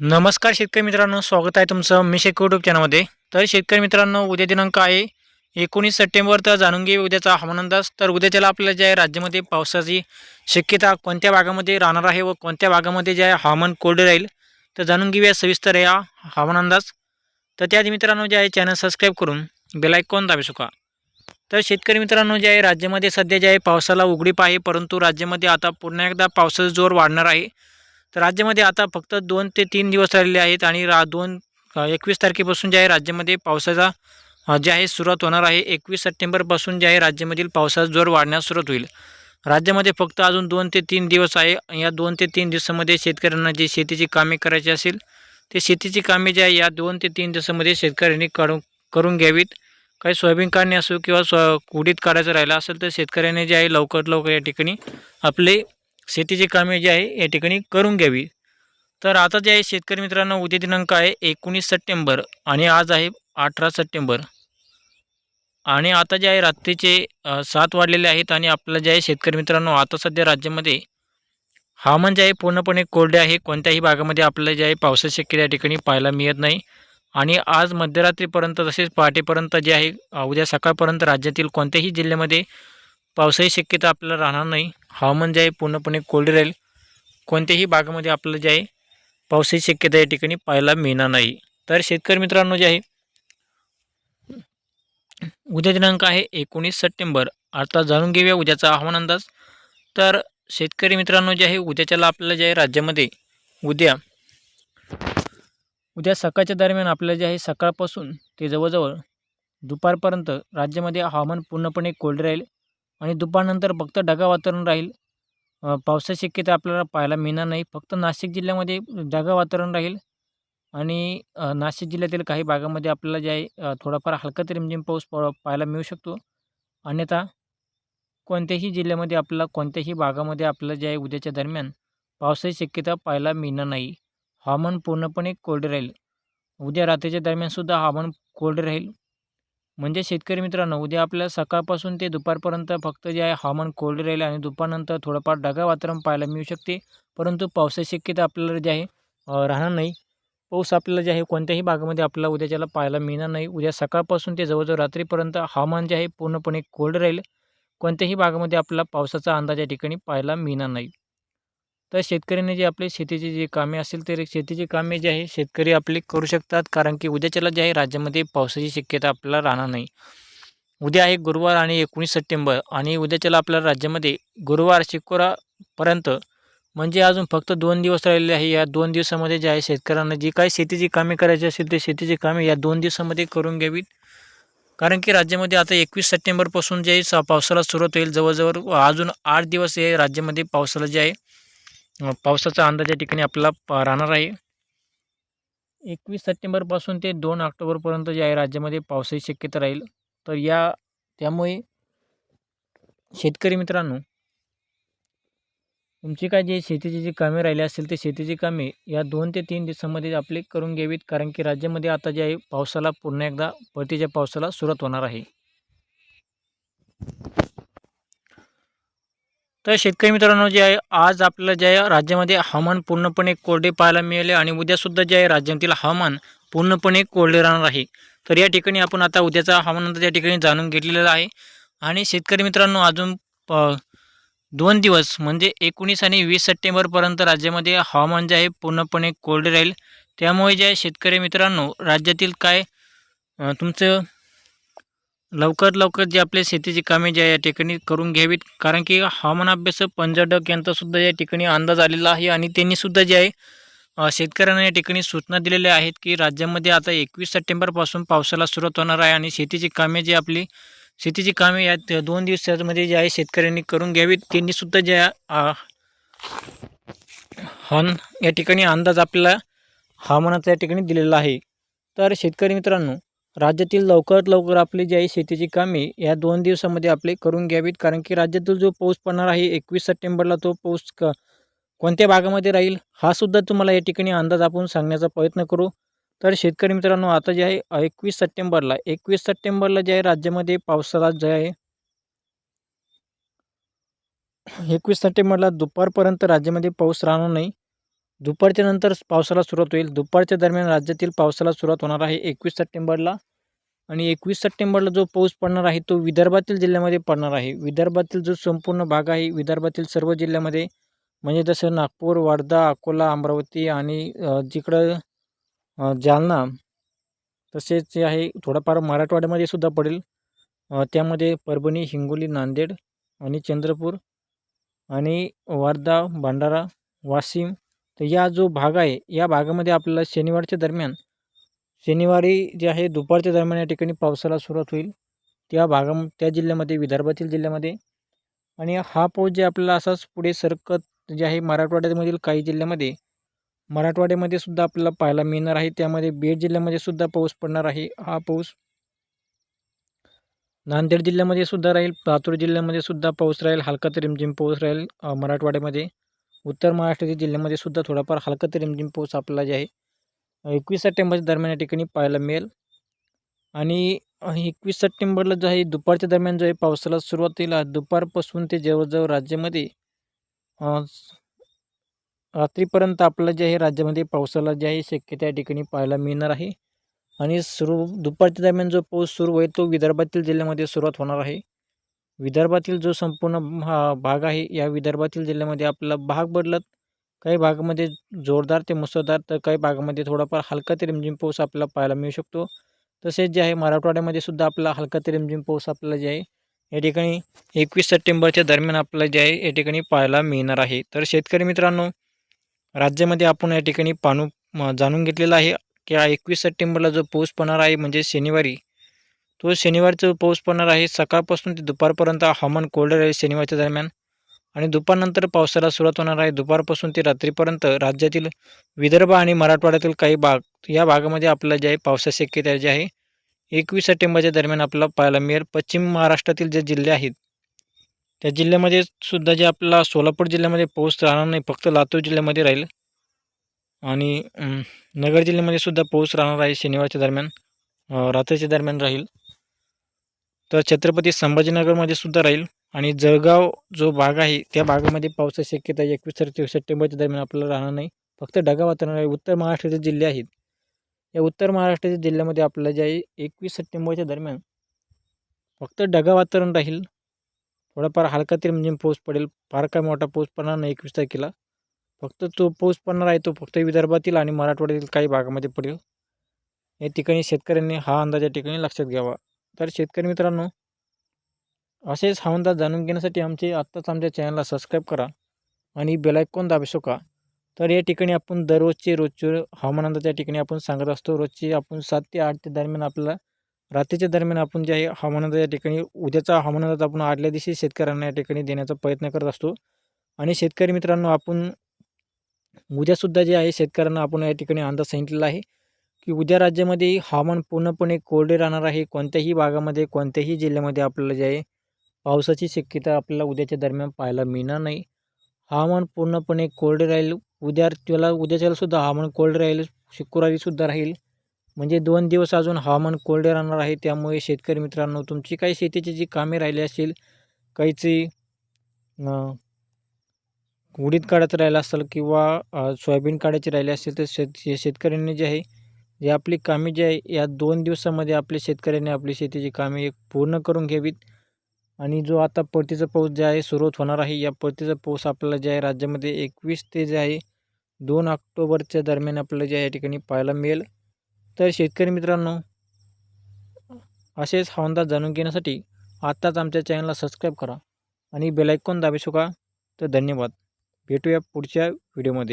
नमस्कार शेतकरी मित्रांनो स्वागत आहे तुमचं मी शेतकरी यूट्यूब चॅनलमध्ये तर शेतकरी मित्रांनो उद्या दिनांक आहे एकोणीस सप्टेंबर तर जाणून घे उद्याचा हवामान अंदाज. तर उद्याच्याला आपल्याला जे आहे राज्यामध्ये पावसाची शक्यता कोणत्या भागामध्ये राहणार आहे व कोणत्या भागामध्ये जे आहे हवामान कोरडे राहील तर जाणून घेऊया सविस्तर या हवामान अंदाज. तर त्याआधी मित्रांनो जे आहे चॅनल सबस्क्राईब करून बेलायकॉन दाबू शका तर शेतकरी मित्रांनो जे आहे राज्यामध्ये सध्या जे आहे पावसाला उघडीप आहे परंतु राज्यामध्ये आता पुन्हा एकदा पावसाचा जोर वाढणार आहे. तर राज्यामध्ये आता फक्त दोन ते तीन दिवस राहिलेले आहेत आणि रा दोन एकवीस तारखेपासून जे आहे राज्यामध्ये पावसाचा जे आहे सुरुवात होणार आहे. एकवीस सप्टेंबरपासून जे आहे राज्यामधील पावसाचा जोर वाढण्यास सुरुवात होईल. राज्यामध्ये फक्त अजून दोन ते तीन दिवस आहे. या दोन ते तीन दिवसामध्ये शेतकऱ्यांना जी शेतीची कामे करायची असेल ते शेतीची कामे जी आहे या दोन ते तीन दिवसामध्ये शेतकऱ्यांनी काढून करून घ्यावीत. काही सोयाबीन काढणे असो किंवा स्व कुडीत काढायचं राहिलं असेल तर शेतकऱ्याने जे आहे लवकर लवकर या ठिकाणी आपले शेतीची कामे जी आहे या ठिकाणी करून घ्यावी. तर आता जे आहे शेतकरी मित्रांनो उद्या दिनांक आहे एकोणीस सप्टेंबर आणि आज आहे अठरा सप्टेंबर. आणि आता जे आहे रात्रीचे सात वाढलेले आहेत आणि आपलं जे आहे शेतकरी मित्रांनो आता सध्या राज्यामध्ये हवामान जे आहे पूर्णपणे कोरडे आहे. कोणत्याही भागामध्ये आपल्याला जे आहे पावसाची शक्यता या ठिकाणी पाहायला मिळत नाही. आणि आज मध्यरात्रीपर्यंत तसेच पहाटेपर्यंत जे आहे उद्या सकाळपर्यंत राज्यातील कोणत्याही जिल्ह्यामध्ये पावसाची शक्यता आपल्याला राहणार नाही. हवामान जे म्हणजे आहे पूर्णपणे कोरडे राहील. कोणत्याही भागामध्ये आपलं जे आहे पावसाची शक्यता या ठिकाणी पाहायला मिळणार नाही. तर शेतकरी मित्रांनो जे आहे उद्या दिनांक आहे एकोणीस सप्टेंबर. आता जाणून घेऊया उद्याचा हवामान अंदाज. तर शेतकरी मित्रांनो जे आहे उद्याच्याला आपल्याला जे आहे राज्यामध्ये उद्या उद्या सकाळच्या दरम्यान आपल्याला जे आहे सकाळपासून ते जवळजवळ दुपारपर्यंत राज्यामध्ये हवामान पूर्णपणे कोरडे राहील. आणि दुपारनंतर फक्त ढगाळ वातावरण राहील. पावसाची शक्यता आपल्याला पाहायला मिळणार नाही. फक्त नाशिक जिल्ह्यामध्ये ढगाळ वातावरण राहील. आणि नाशिक जिल्ह्यातील काही भागामध्ये आपल्याला जे आहे थोडाफार हलका ते रिमझिम पाऊस पाहायला मिळू शकतो. अन्यथा कोणत्याही जिल्ह्यामध्ये आपल्याला कोणत्याही भागामध्ये आपल्याला जे आहे उद्याच्या दरम्यान पावसाची शक्यता पाहायला मिळणार नाही. हवामान पूर्णपणे कोरडे राहील. उद्या रात्रीच्या दरम्यानसुद्धा हवामान कोरडे राहील. म्हणजे शेतकरी मित्रांनो उद्या आपल्याला सकाळपासून ते दुपारपर्यंत फक्त जे आहे हवामान कोरडे राहील आणि दुपारनंतर थोडंफार ढगाळ वातावरण पाहायला मिळू शकते. परंतु पावसाची शक्यता आपल्याला जे आहे राहणार नाही. पाऊस आपल्याला जे आहे कोणत्याही भागामध्ये आपल्याला उद्याच्याला पाहायला मिळणार नाही. उद्या सकाळपासून ते जवळजवळ रात्रीपर्यंत हवामान जे आहे पूर्णपणे कोरडे राहील. कोणत्याही भागामध्ये आपल्याला पावसाचा अंदाज या ठिकाणी पाहायला मिळणार नाही. तर शेतकऱ्यांनी जे आपले शेतीची जी कामे असेल तर शेतीची कामे जे आहे शेतकरी आपले करू शकतात. कारण की उद्याच्याला जे आहे राज्यामध्ये पावसाची शक्यता आपल्याला राहणार नाही. उद्या आहे गुरुवार आणि एकोणीस सप्टेंबर आणि उद्याच्याला आपल्या राज्यामध्ये गुरुवार शिकोरापर्यंत म्हणजे अजून फक्त दोन दिवस राहिलेले आहे. या दोन दिवसामध्ये जे आहे शेतकऱ्यांना जी काही शेतीची कामे करायची असेल ते शेतीची कामे या दोन दिवसामध्ये करून घ्यावीत. कारण की राज्यामध्ये आता एकवीस सप्टेंबरपासून जे आहे पावसाला सुरुवात होईल. जवळजवळ अजून आठ दिवस हे राज्यामध्ये पावसाला जे आहे पावसाचा अंदाज या ठिकाणी आपला राहणार आहे. एकवीस सप्टेंबरपासून ते दोन ऑक्टोबरपर्यंत जे आहे राज्यामध्ये पावसाची शक्यता राहील. तर या त्यामुळे शेतकरी मित्रांनो तुमची काय जे शेतीची जी कामे राहिली असतील ते शेतीची कामे या दोन ते तीन दिवसामध्ये आपले करून घ्यावीत. कारण की राज्यामध्ये आता जे आहे पावसाला पुन्हा एकदा परतीच्या पावसाला सुरुवात होणार आहे. तर शेतकरी मित्रांनो जे आहे आज आपल्याला जे आहे राज्यामध्ये हवामान पूर्णपणे कोरडे पाहायला मिळाले आणि उद्यासुद्धा जे आहे राज्यातील हवामान पूर्णपणे कोरडे राहणार आहे. तर या ठिकाणी आपण आता उद्याचा हवामान अंदाज या ठिकाणी जाणून घेतलेला आहे. आणि शेतकरी मित्रांनो अजून प- दोन दिवस म्हणजे एकोणीस आणि वीस सप्टेंबरपर्यंत राज्यामध्ये हवामान जे आहे पूर्णपणे कोरडे राहील. त्यामुळे जे आहे शेतकरी मित्रांनो राज्यातील काय तुमचं लवकर लवकर जे आपले शेतीची कामे जे या ठिकाणी करून घ्यावीत. कारण की हवामान अभ्यास पंजाडक यांचासुद्धा या ठिकाणी अंदाज आलेला आहे आणि त्यांनीसुद्धा जे आहे शेतकऱ्यांना या ठिकाणी सूचना दिलेल्या आहेत की राज्यामध्ये आता एकवीस सप्टेंबरपासून पावसाला सुरुवात होणार आहे आणि शेतीची कामे जी आपली शेतीची कामे या दोन दिवसामध्ये जे आहे शेतकऱ्यांनी करून घ्यावीत. त्यांनीसुद्धा जे हन या ठिकाणी अंदाज आपल्याला हवामानाचा या ठिकाणी दिलेला आहे. तर शेतकरी मित्रांनो राज्यातील लवकरात लवकर आपली जी आहे शेतीची कामे या दोन दिवसामध्ये आपले करून घ्यावीत. कारण की राज्यातील जो पाऊस पडणार आहे एकवीस सप्टेंबरला तो पाऊस क कोणत्या भागामध्ये राहील हा सुद्धा तुम्हाला या ठिकाणी अंदाज आपण सांगण्याचा प्रयत्न करू. तर शेतकरी मित्रांनो आता जे आहे एकवीस सप्टेंबरला एकवीस सप्टेंबरला जे आहे राज्यामध्ये पावसाळा जे आहे एकवीस सप्टेंबरला दुपारपर्यंत राज्यामध्ये पाऊस राहणार नाही. दुपारच्या नंतर पावसाला सुरुवात होईल. दुपारच्या दरम्यान राज्यातील पावसाला सुरुवात होणार आहे एकवीस सप्टेंबरला आणि एकवीस सप्टेंबरला जो पाऊस पडणार आहे तो विदर्भातील जिल्ह्यामध्ये पडणार आहे. विदर्भातील जो संपूर्ण भाग आहे विदर्भातील सर्व जिल्ह्यामध्ये म्हणजे जसं नागपूर वर्धा अकोला अमरावती आणि जिकडं जालना तसेच जे आहे थोडाफार मराठवाड्यामध्ये सुद्धा पडेल. त्यामध्ये परभणी हिंगोली नांदेड आणि चंद्रपूर आणि वर्धा भंडारा वाशिम तर या जो भाग आहे या भागामध्ये आपल्याला शनिवारच्या दरम्यान शनिवारी जे आहे दुपारच्या दरम्यान या ठिकाणी पावसाला सुरुवात होईल. त्या भागा त्या जिल्ह्यामध्ये विदर्भातील जिल्ह्यामध्ये. आणि हा पाऊस जे आपल्याला असाच पुढे सरकत जे आहे मराठवाड्यामधील काही जिल्ह्यामध्ये मराठवाड्यामध्ये सुद्धा आपल्याला पाहायला मिळणार आहे. त्यामध्ये बीड जिल्ह्यामध्ये सुद्धा पाऊस पडणार आहे. हा पाऊस नांदेड जिल्ह्यामध्ये सुद्धा राहील. लातूर जिल्ह्यामध्ये सुद्धा पाऊस राहील. हलका ते रिमझिम पाऊस राहील मराठवाड्यामध्ये. उत्तर महाराष्ट्रातील जिल्ह्यामध्ये सुद्धा थोडाफार हलका ते रिमझिम पाऊस आपला जे आहे एकवीस सप्टेंबरच्या दरम्यान या ठिकाणी पाहायला मिळेल. आणि एकवीस सप्टेंबरला जो आहे दुपारच्या दरम्यान जो आहे पावसाला सुरुवात होईल. दुपारपासून ते जवळजवळ राज्यामध्ये रात्रीपर्यंत आपलं जे आहे राज्यामध्ये पावसाला जे आहे शक्यता या ठिकाणी पाहायला मिळणार आहे. आणि सुरू दुपारच्या दरम्यान जो पाऊस सुरू होईल तो विदर्भातील जिल्ह्यामध्ये सुरुवात होणार आहे. विदर्भातील जो संपूर्ण भा भाग आहे या विदर्भातील जिल्ह्यामध्ये आपला भाग बदलत काही भागामध्ये जोरदार ते मुसळधार तर काही भागामध्ये थोडाफार हलका ते रिमझिम पाऊस आपल्याला पाहायला मिळू शकतो. तसेच जे आहे मराठवाड्यामध्ये सुद्धा आपला हलका ते रिमझिम पाऊस आपल्याला जे आहे या ठिकाणी एकवीस सप्टेंबरच्या दरम्यान आपल्याला जे आहे या ठिकाणी पाहायला मिळणार आहे. तर शेतकरी मित्रांनो राज्यामध्ये आपण या ठिकाणी पाणू जाणून घेतलेलं आहे की एकवीस सप्टेंबरला जो पाऊस पडणार आहे म्हणजे शनिवारी तो शनिवारचं पाऊस पडणार आहे. सकाळपासून ते दुपारपर्यंत हवामान कोरडं राहील शनिवारच्या दरम्यान. आणि दुपारनंतर पावसाला सुरुवात होणार आहे. दुपारपासून ते रात्रीपर्यंत राज्यातील विदर्भ आणि मराठवाड्यातील काही भाग या भागामध्ये आपल्याला जे आहे पावसाची शक्यता जे आहे एकवीस सप्टेंबरच्या दरम्यान आपल्याला पाहायला मिळेल. पश्चिम महाराष्ट्रातील जे जिल्हे आहेत त्या जिल्ह्यामध्ये सुद्धा जे आपल्याला सोलापूर जिल्ह्यामध्ये पाऊस राहणार नाही फक्त लातूर जिल्ह्यामध्ये राहील. आणि नगर जिल्ह्यामध्ये सुद्धा पाऊस राहणार आहे शनिवारच्या दरम्यान रात्रीच्या दरम्यान राहील. तर छत्रपती संभाजीनगरमध्ये सुद्धा राहील. आणि जळगाव जो भाग आहे त्या भागामध्ये पावसाची शक्यता एकवीस तारखे सप्टेंबरच्या दरम्यान आपल्याला राहणार नाही. फक्त ढगा वातावरण आहे. उत्तर महाराष्ट्राचे जिल्हे आहेत. या उत्तर महाराष्ट्राच्या जिल्ह्यामध्ये आपल्याला जे आहे एकवीस सप्टेंबरच्या दरम्यान फक्त ढगा वातावरण राहील. थोडाफार हलका तरी म्हणजे पाऊस पडेल. फार काय मोठा पाऊस पडणार नाही एकवीस तारखेला. फक्त तो पाऊस पडणार आहे तो फक्त विदर्भातील आणि मराठवाड्यातील काही भागामध्ये पडेल. या ठिकाणी शेतकऱ्यांनी हा अंदाज या ठिकाणी लक्षात घ्यावा. तर शेतकरी मित्रांनो असेच हा जाणून घेण्यासाठी आमचे आत्ताच आमच्या चॅनलला सबस्क्राईब करा आणि बेलायकॉन दाबे का? तर या ठिकाणी आपण दररोजचे रोजचे हवामान त्या ठिकाणी आपण सांगत असतो. रोजचे आपण सात ते आठ ते दरम्यान आपल्याला रात्रीच्या दरम्यान आपण जे आहे हवामानाचा या ठिकाणी उद्याचा हवामानाचा आपण आदल्या दिवशी शेतकऱ्यांना या ठिकाणी देण्याचा प्रयत्न करत असतो. आणि शेतकरी मित्रांनो आपण उद्यासुद्धा जे आहे शेतकऱ्यांना आपण या ठिकाणी अंदाज सांगितलेला आहे. की उद्या राज्यामध्ये हवामान पूर्णपणे कोरडे राहणार आहे. कोणत्याही भागामध्ये कोणत्याही जिल्ह्यामध्ये आपल्याला जे आहे पावसाची शक्यता आपल्याला उद्याच्या दरम्यान पाहायला मिळणार नाही. हवामान पूर्णपणे कोरडे राहील. उद्या त्याला उद्याच्याला सुद्धा हवामान कोरडे राहील. शुक्रवारी सुद्धा राहील. म्हणजे दोन दिवस अजून हवामान कोरडे राहणार आहे. त्यामुळे शेतकरी मित्रांनो तुमची काही शेतीची जी कामे राहिली असतील काहीची उडीद काढायचं राहिलं असेल किंवा सोयाबीन काढायची राहिली असेल तर शेत शे- शेतकऱ्यांनी जे आहे जे आपली कामे जी आहे या दोन दिवसामध्ये आपल्या शेतकऱ्यांनी आपली शेतीची कामे पूर्ण करून घ्यावीत. आणि जो आता परतीचा पाऊस जे आहे सुरुवात होणार आहे या परतीचा पाऊस आपल्याला जे आहे राज्यामध्ये एकवीस ते जे आहे दोन ऑक्टोबरच्या दरम्यान आपल्याला जे या ठिकाणी पाहायला मिळेल. तर शेतकरी मित्रांनो असेच हवामान जाणून घेण्यासाठी आत्ताच आमच्या चॅनलला सबस्क्राईब करा आणि बेलायकॉन दाबी का तर धन्यवाद. भेटूया पुढच्या व्हिडिओमध्ये.